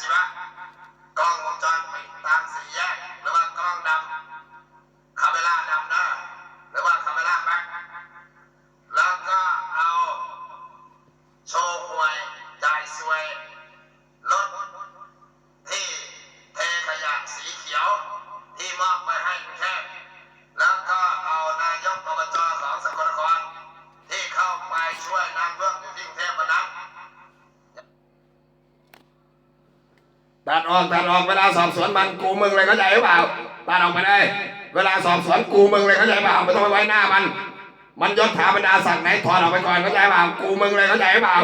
ชีวะกล้องวงจรปิดตามสี่แยก หรือว่ากล้องดำคาเมล่าดำหน้าหรือว่าคาเมล่าแบ็คแล้วก็เอาโชว์หวยจ่ายสวยรถที่เทขยะสีเขียว ที่มอบไปให้กรุงเทพแล้วก็เอานายกอบจของสกลนครที่เข้าไปช่วยน้ำท่วมอยู่ที่กรุงเทพวันนั้น ตัดออกตัดออกเวลาสอบสวนมันกูมึงเลยเข้าใจหรือเปล่าตัดออกไปเลยเวลาสอบสวนกูมึงเลยเข้าใจเปล่าไม่ต้องไปไว้หน้ามัน มันยศถาบรรดาศักดิ์ไหนถอดออกไปก่อนเข้าใจเปล่ากูมึงเลยเข้าใจเปล่า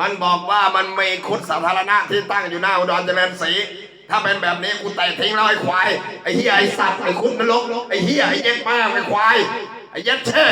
มันบอกว่ามันมีคุดสาธารณะที่ตั้งอยู่หน้าอุดรเจริญศรีถ้าเป็นแบบนี้กูเตะทิ้งแล้วไอ้ควายไอ้เหี้ยไอ้สัตว์ไอ้คุดนรกไอ้เหี้ยไอ้เย็ดแม่งไอ้ควายไอ้เย็ดเช่